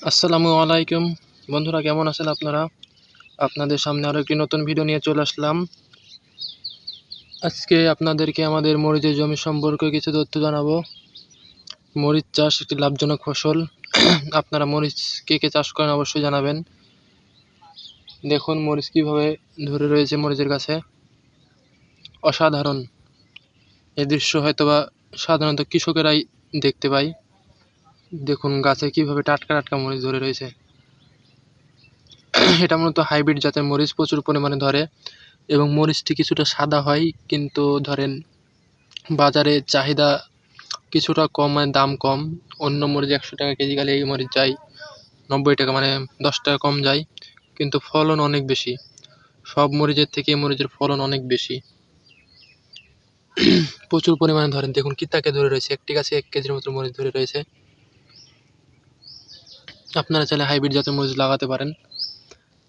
আসসালামু আলাইকুম। বন্ধুরা, কেমন আছেন আপনারা? আপনাদের সামনে আরও একটি নতুন ভিডিও নিয়ে চলে আসলাম। আজকে আপনাদেরকে আমাদের মরিচের জমি সম্পর্কে কিছু তথ্য জানাব। মরিচ চাষ একটি লাভজনক ফসল। আপনারা মরিচ কে কে চাষ করেন অবশ্যই জানাবেন। দেখুন মরিচ কীভাবে ধরে রয়েছে মরিচের কাছে অসাধারণ। এই দৃশ্য হয়তোবা সাধারণত কৃষকেরাই দেখতে পায়। দেখুন, গাছে কীভাবে টাটকা টাটকা মরিচ ধরে রয়েছে। এটা মূলত হাইব্রিড জাতের মরিচ প্রচুর পরিমাণে ধরে এবং মরিচটি কিছুটা সাদা হয়, কিন্তু ধরেন বাজারে চাহিদা কিছুটা কম মানে দাম কম। অন্য মরিচ একশো টাকা কেজি গেলে এই মরিচ যায় নব্বই টাকা মানে দশ টাকা কম যায়, কিন্তু ফলন অনেক বেশি। সব মরিচের থেকে এই মরিচের ফলন অনেক বেশি। প্রচুর পরিমাণে ধরেন, দেখুন, কিতাকে ধরে রয়েছে, একটি গাছে এক কেজির মতো মরিচ ধরে রয়েছে। আপনারা চাইলে হাইব্রিড জাতের মরিচ লাগাতে পারেন।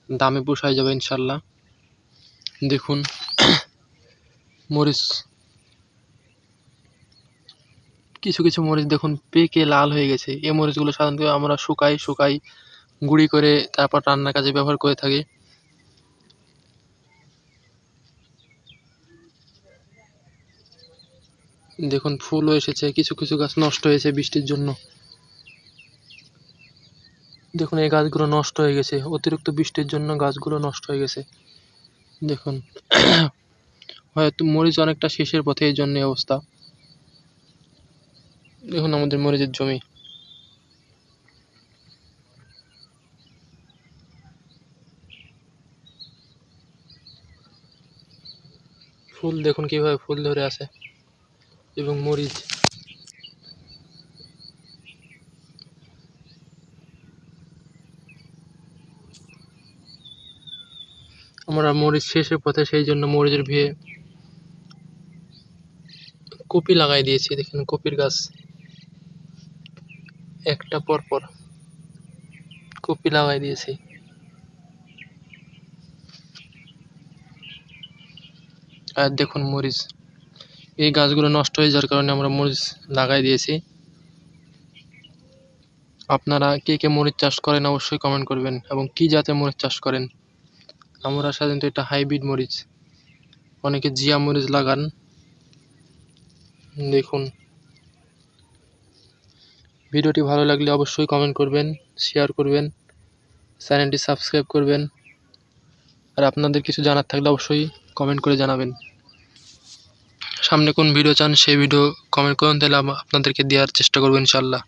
দামে পোষায় যাবে ইনশাল্লাহ। দেখুন, মরিচ কিছু কিছু মরিচ দেখুন পেকে লাল হয়ে গেছে। এই মরিচগুলো সাধারণত আমরা শুকাই শুকাই গুঁড়ি করে তারপর রান্নার কাজে ব্যবহার করে থাকি। দেখুন, ফুলও এসেছে, কিছু কিছু গাছ নষ্ট হয়েছে বৃষ্টির জন্য। দেখুন, এই গাছগুলো নষ্ট হয়ে গেছে। অতিরিক্ত বৃষ্টির জন্য গাছগুলো নষ্ট হয়ে গেছে। দেখুন, হয়তো মরিচ অনেকটা শেষের পথে, এই জন্য অবস্থা। দেখুন, আমাদের মরিচের জমি। ফুল দেখুন, কীভাবে ফুল ধরে আছে। এবং মরিচ আমরা মরিচ শেষের পথে সেই জন্য মরিচের ভিয়ে কপি লাগাই দিয়েছি, দেখেন কপির গাছ। একটা পর পর কপি লাগাই দিয়েছি। আর দেখুন মরিচ, এই গাছগুলো নষ্ট হয়ে যাওয়ার কারণে আমরা মরিচ লাগাই দিয়েছি। আপনারা কে কে মরিচ চাষ করেন অবশ্যই কমেন্ট করবেন এবং কি জাতের মরিচ চাষ করেন আমরা সাধারণত এটা হাইব্রিড মরিচ। অনেকে জিয়া মরিচ লাগান। দেখুন। ভিডিওটি ভালো লাগলে অবশ্যই কমেন্ট করবেন শেয়ার করবেন চ্যানেলটি সাবস্ক্রাইব করবেন। আর আপনাদের কিছু জানার থাকলে অবশ্যই কমেন্ট করে জানাবেন। সামনে কোন ভিডিও চান, সেই ভিডিও কমেন্ট করুন, তাহলে আপনাদেরকে দেওয়ার চেষ্টা করব ইনশাল্লাহ